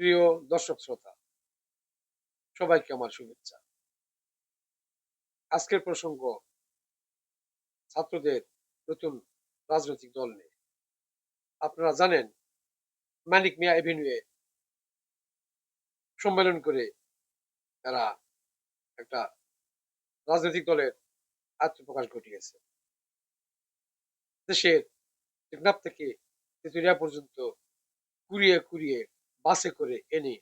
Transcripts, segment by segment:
প্রিয় দর্শক শ্রোতা, সবাইকে আমার শুভেচ্ছা। আজকের প্রসঙ্গ, ছাত্রদের নতুন রাজনৈতিক দল নিয়ে। আপনারা জানেন, মানিক মিয়া এভিনিউয়ে সম্মেলন করে তারা একটা রাজনৈতিক দলের আত্মপ্রকাশ ঘটিয়েছে। দেশের টেকনাফ থেকে তেতুলিয়া পর্যন্ত কুড়িয়ে কুড়িয়ে বাসে করে এনে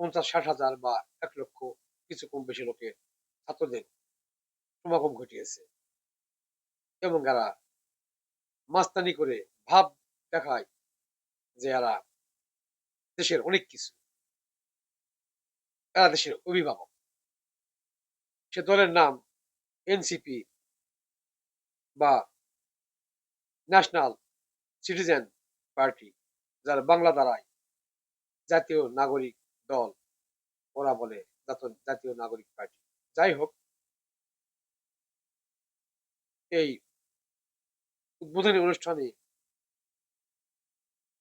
পঞ্চাশ, ষাট হাজার বা এক লক্ষ, কিছু কম বেশি লোকের ছাত্রদের সমাগম ঘটিয়েছে। এবং এরা মাস্তানি করে ভাব দেখায় যে এরা দেশের অনেক কিছু। এরা দেশের অভিভাবক। সে দলের নাম এনসিপি বা ন্যাশনাল সিটিজেন পার্টি যারা বাংলা দ্বারাই জাতীয় নাগরিক দল, ওরা বলে জাতীয় নাগরিক পার্টি। যাই হোক, এই উদ্বোধনী অনুষ্ঠানে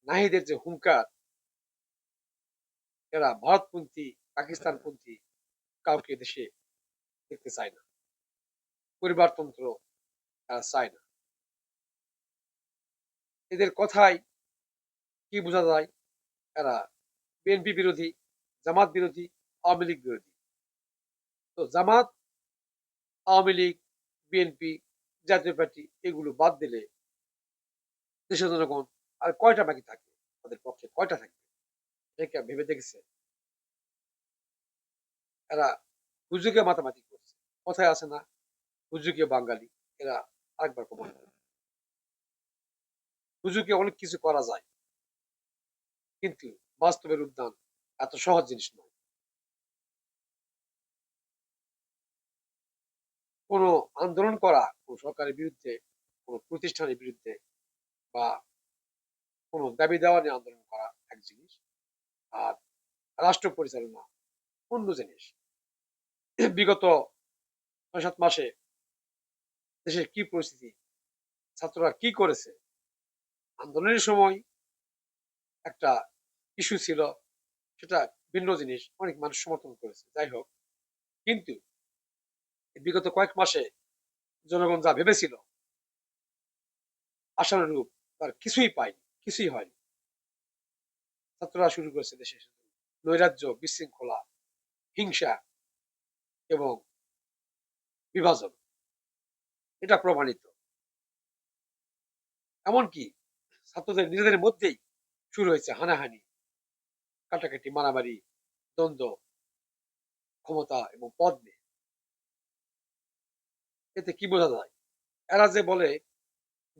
নাহিদের যে হুঙ্কার, এরা ভারতপন্থী, পাকিস্তানপন্থী কাউকে দেশে দেখতে চায় না। পরিবারতন্ত্র এরা চায় না। এদের কথায় কি বোঝা যায়? এরা বিএনপি বিরোধী, জামাত বিরোধী, আওয়ামী লীগ বিরোধী। তো জামাত, আওয়ামী লীগ বিএনপি জাতীয় পার্টি এগুলো বাদ দিলে দেশের জনগণ আর কয়টা বাকি থাকবে তাদের পক্ষে কয়টা থাকবে? এটা ভেবে দেখেছে? এরা হুজুকে মাতামাতি করছে। কথায় আছে না হুজুকে বাঙালি। এরা আরেকবার প্রমাণ হুজুকে অনেক কিছু করা যায়। কিন্তু বাস্তবের উদ্যান এত সহজ জিনিস নয়। কোনো আন্দোলন করা, কোনো সরকারের বিরুদ্ধে, কোনো প্রতিষ্ঠানের বিরুদ্ধে বা কোনো দাবি দেওয়া নিয়ে আন্দোলন করা এক জিনিস। আর রাষ্ট্র পরিচালনা অন্য জিনিস। বিগত ছয় সাত মাসে দেশের কি পরিস্থিতি, ছাত্ররা কি করেছে? আন্দোলনের সময় একটা ইস্যু ছিল, সেটা ভিন্ন জিনিস, অনেক মানুষ সমর্থন করেছে, যাই হোক। কিন্তু বিগত কয়েক মাসে জনগণ যা ভেবেছিল, আশানুরূপ তার কিছুই পায়নি, কিছুই হয়নি। ছাত্ররা শুরু করেছে দেশে নৈরাজ্য, বিশৃঙ্খলা, হিংসা এবং বিভাজন, এটা প্রমাণিত। এমনকি ছাত্রদের নিজেদের মধ্যেই শুরু হয়েছে হানাহানি কাটাকাটি মারামারি দ্বন্দ্ব ক্ষমতা এবং পদ নিয়ে। এতে কি বোঝা যায়? এরা যে বলে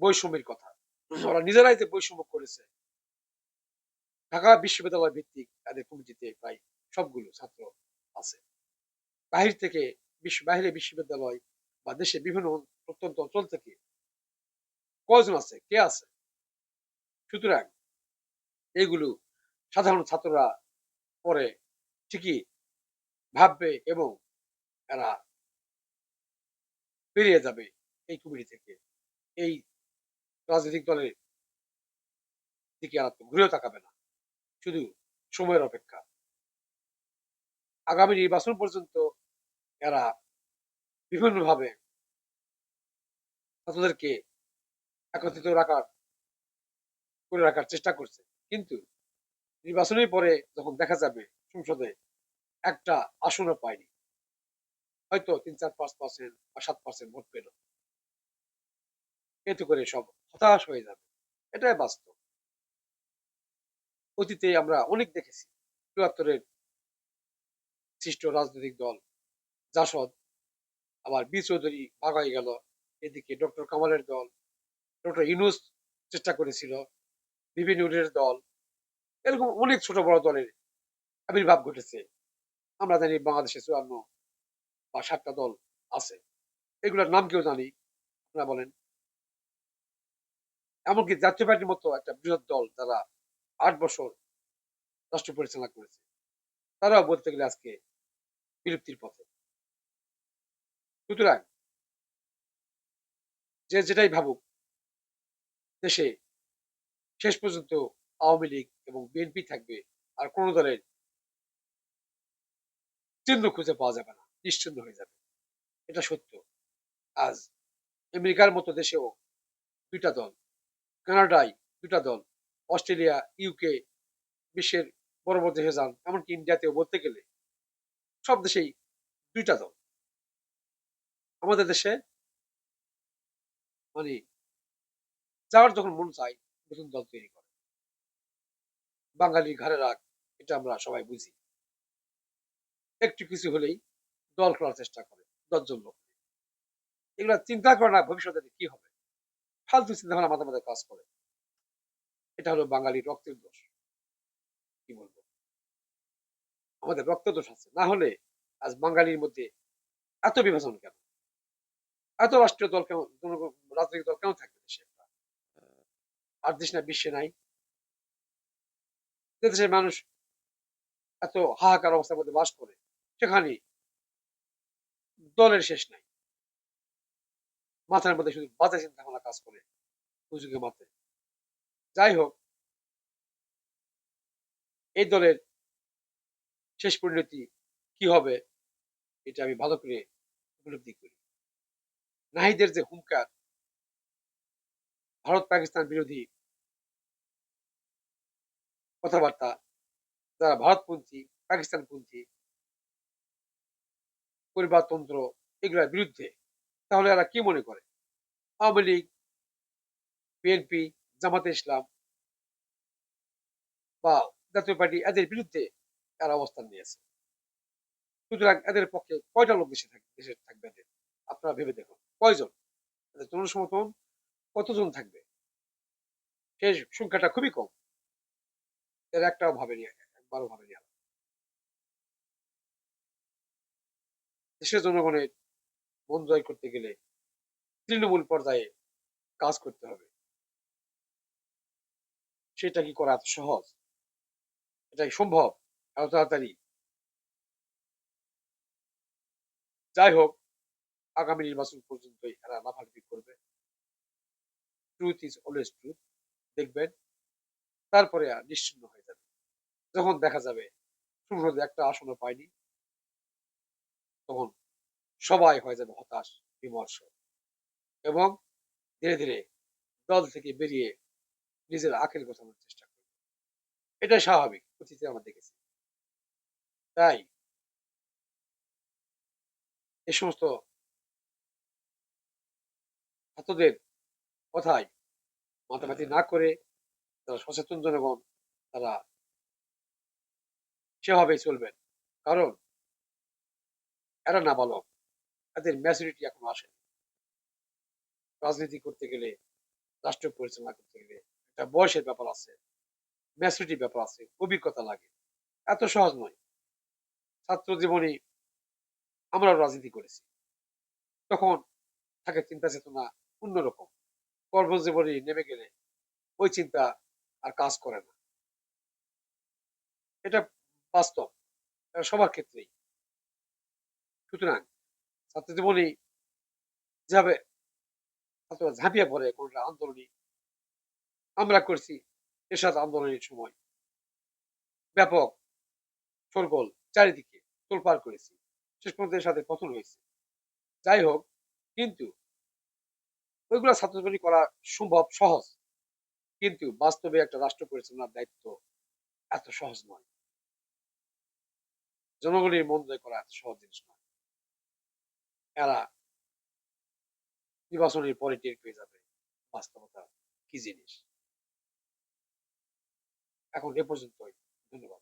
বৈষম্যের কথা ওরা নিজেরাই যে বৈষম্য করেছে ঢাকা বিশ্ববিদ্যালয় ভিত্তিক তাদের কমিটিতে প্রায় সবগুলো ছাত্র আছে। বাহির থেকে বিশ্ব বাহিরে বিশ্ববিদ্যালয় বা দেশে বিভিন্ন প্রত্যন্ত অঞ্চল থেকে কয়জন আছে কে আছে? সুতরাং এগুলো সাধারণ ছাত্ররা পরে ঠিকই ভাববে এবং এরা বেরিয়ে যাবে এই কমিটি থেকে। এই রাজনৈতিক দলের দিকে আর ঘুরেও তাকাবে না। শুধু সময়ের অপেক্ষা। আগামী নির্বাচন পর্যন্ত এরা বিভিন্নভাবে ছাত্রদেরকে একত্রিত রাখার, করে রাখার চেষ্টা করছে। কিন্তু নির্বাচনের পরে যখন দেখা যাবে সংসদে একটা আসনও পায়নি, হয়তো তিন চার পাঁচ পার্সেন্ট বা সাত পার্সেন্ট ভোট পেল। এতে করে সব হতাশ হয়ে যাবে। এটাই বাস্তব। অতীতে আমরা অনেক দেখেছি, চুয়াত্তরের সৃষ্ট রাজনৈতিক দল জাসদ, আবার বি চৌধুরী ভাগ গেল, এদিকে ডক্টর কামালের দল, ডক্টর ইউনুস চেষ্টা করেছিল, বিভিন্ন দল এরকম অনেক ছোট বড় দলের আবির্ভাব ঘটেছে। আমরা জানি বাংলাদেশে চুয়ান্ন বা সাতটা দল আছে। এগুলোর নাম কেউ জানি? আপনারা বলেন। এমনকি জাতীয় পার্টির মতো একটা বৃহৎ দল যারা আট বছর রাষ্ট্র পরিচালনা করেছে, তারাও বলতে গেলে আজকে বিলুপ্তির পথে। সুতরাং যে যেটাই ভাবুক, দেশে শেষ পর্যন্ত আওয়ামী লীগ এবং বিএনপি থাকবে আর কোন দলের চিহ্ন খুঁজে পাওয়া যাবে না নিশ্চিন্ন হয়ে যাবে। এটা সত্য। আজ আমেরিকার মতো দেশেও দুইটা দল, কানাডায় দুইটা দল, অস্ট্রেলিয়া, ইউকে, বিশ্বের বড় বড় দেশে যান, এমনকি ইন্ডিয়াতেও বলতে গেলে সব দেশেই দুইটা দল। আমাদের দেশে মানে যাওয়ার যখন মন চায়, নতুন দল তৈরি করে। বাঙালির ঘরে রাখ, এটা আমরা সবাই বুঝি। একটু কিছু হলেই দল করার চেষ্টা করে, দশজন লোক। এগুলো চিন্তা করে না ভবিষ্যতে কি হবে। ফালতু চিন্তা ভাবনা মাথা মাথায় কাজ করে। এটা হলো বাঙালির রক্তের দোষ। কি বলব? আমাদের রক্ত দোষ আছে। না হলে আজ বাঙালির মধ্যে এত বিভাজন কেন? এত রাষ্ট্রীয় দল কেন জনগণ- রাজনৈতিক দল কেন থাকবে দেশে? আর দেশ না বিশ্বে নাই। যে দেশের মানুষ এত হাহাকার অবস্থার মধ্যে বাস করে, সেখানে দলের শেষ নাই। মাথার মধ্যে শুধু বাজে চিন্তা ভাবনা কাজ করে হুজুগে মাথায়। যাই হোক, এই দলের শেষ পরিণতি কি হবে, এটা আমি ভালো করে উপলব্ধি করি। নাহিদের যে হুঙ্কার ভারত পাকিস্তান বিরোধী কথাবার্তা, যারা ভারতপন্থী, পাকিস্তানপন্থী, পরিবারতন্ত্র এগুলোর বিরুদ্ধে, তাহলে এরা কি মনে করে? আওয়ামী লীগ, বিএনপি, জামাতে ইসলাম বা জাতীয় পার্টি, এদের বিরুদ্ধে এরা অবস্থান নিয়েছে। সুতরাং এদের পক্ষে কয়টা লোক দেশে থাকবে দেশে থাকবে এদের? আপনারা ভেবে দেখুন। কয়জন? এদের জনসমর্থন কতজন থাকবে? সেই সংখ্যাটা খুবই কম। এর একটাও ভাবেনি, একবারও ভাবেনি। দেশের জনগণের মন জয় করতে গেলে তৃণমূল পর্যায়ে কাজ করতে হবে। সেটা কি করা এত সহজ? এটা কি সম্ভব? এত তাড়াতাড়ি? যাই হোক, আগামী নির্বাচন পর্যন্তই এরা লাফালাফি করবে। ট্রুথ ইজ অলওয়েজ ট্রুথ দেখবেন তারপরে আর নিশ্চিন্ন হয়ে যাবে। যখন দেখা যাবে সংসদে একটা আসনও পায়নি, তখন সবাই হয়ে যাবে হতাশ, বিমর্ষ এবং ধীরে ধীরে দল থেকে বেরিয়ে নিজের আখের গোছানোর চেষ্টা করবে। এটাই স্বাভাবিক, অতীতে আমরা দেখেছি। তাই এই সমস্ত ছাত্রদের কথায় মাতামাতি না করে যারা সচেতন জনগণ, তারা সেভাবে চলবেন। কারণ এরা না বালক এদের ম্যাচুরিটি এখন আসে রাজনীতি করতে গেলে, রাষ্ট্র পরিচালনা করতে গেলে একটা বয়সের ব্যাপার আছে ম্যাচুরিটি ব্যাপার আছে, অভিজ্ঞতা লাগে। এত সহজ নয়। ছাত্র জীবনে আমরাও রাজনীতি করেছি। তখন থাকে চিন্তা চেতনা অন্যরকম। কর্মজীবনে নেমে গেলে ওই চিন্তা আর কাজ করে না। এটা বাস্তব। সবার ক্ষেত্রেই। সুতরাং ছাত্র জীবনে যেভাবে ছাত্ররা ঝাঁপিয়ে পড়ে কোনটা আন্দোলনী আমরা করছি, এরশাদ আন্দোলনের সময়। ব্যাপক সরগোল চারিদিকে তোলপার করেছি। শেষ পর্যন্ত এর সাথে পতন হয়েছে। যাই হোক, কিন্তু ওইগুলা ছাত্রজীবনী করা সম্ভব সহজ। কিন্তু বাস্তবে একটা রাষ্ট্র পরিচালনার দায়িত্ব এত সহজ নয়। জনগণের মন জয় করা এত সহজ জিনিস নয়। এরা নির্বাচনের পরে টের পেয়ে যাবে বাস্তবতা কি জিনিস। এখন এ পর্যন্তই। ধন্যবাদ।